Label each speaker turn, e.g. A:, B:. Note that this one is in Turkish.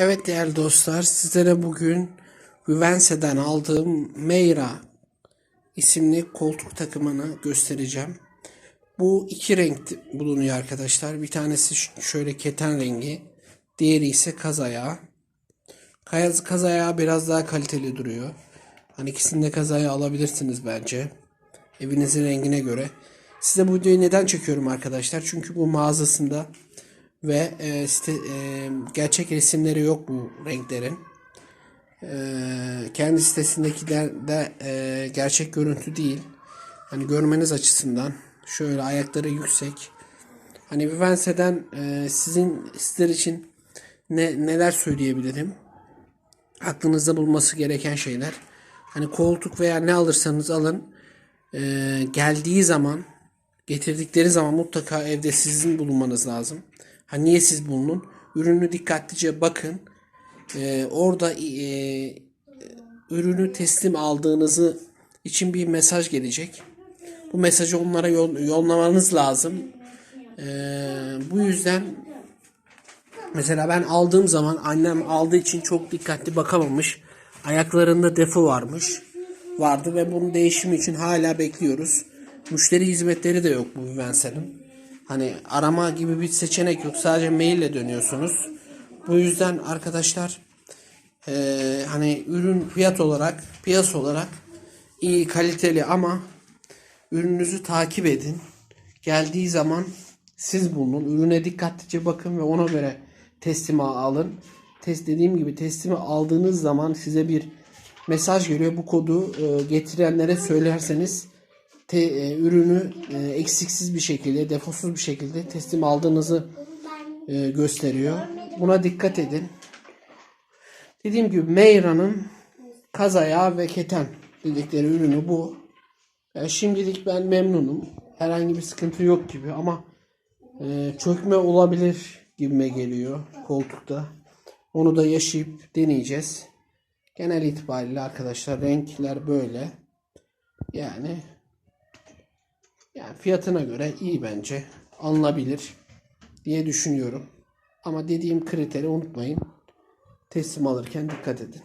A: Evet değerli dostlar, sizlere bugün Vivense'den aldığım Meira isimli koltuk takımını göstereceğim. Bu iki renk bulunuyor arkadaşlar. Bir tanesi şöyle keten rengi, diğeri ise kaz ayağı. Kaz, kaz ayağı biraz daha kaliteli duruyor. Hani ikisini de kaz ayağı alabilirsiniz bence. Evinizin rengine göre. Size bu videoyu neden çekiyorum arkadaşlar? Çünkü bu mağazasında ve e, site, e, gerçek resimleri yok bu renklerin. E, kendi sitesindeki de, de e, gerçek görüntü değil. Hani görmeniz açısından şöyle ayakları yüksek. Hani Vivense'den e, sizin sizler için ne neler söyleyebilirim? Aklınızda bulması gereken şeyler. Hani koltuk veya ne alırsanız alın. e, geldiği zaman getirdikleri zaman mutlaka evde sizin bulunmanız lazım. Ha niye siz bulunun? Ürünü dikkatlice bakın. Ee, orada e, ürünü teslim aldığınızı için bir mesaj gelecek. Bu mesajı onlara yol, yollamanız lazım. Ee, bu yüzden mesela ben aldığım zaman annem aldığı için çok dikkatli bakamamış. Ayaklarında defo varmış. Vardı ve bunun değişimi için hala bekliyoruz. Müşteri hizmetleri de yok bu Vivense'nin. Hani arama gibi bir seçenek yok. Sadece maille dönüyorsunuz. Bu yüzden arkadaşlar eee, hani ürün fiyat olarak, piyasa olarak iyi kaliteli ama ürününüzü takip edin. Geldiği zaman siz bulunun. Ürüne dikkatlice bakın ve ona göre teslimi alın. Test dediğim gibi teslimi aldığınız zaman size bir mesaj geliyor. Bu kodu e, getirenlere söylerseniz te, e, ürünü e, eksiksiz bir şekilde, defosuz bir şekilde teslim aldığınızı e, gösteriyor. Buna dikkat edin. Dediğim gibi Meyra'nın kaz ayağı ve keten dedikleri ürünü bu. Yani şimdilik ben memnunum. Herhangi bir sıkıntı yok gibi ama e, çökme olabilir gibime geliyor koltukta. Onu da yaşayıp deneyeceğiz. Genel itibariyle arkadaşlar renkler böyle. Yani yani fiyatına göre iyi bence. Alınabilir diye düşünüyorum. Ama dediğim kriteri unutmayın. Teslim alırken dikkat edin.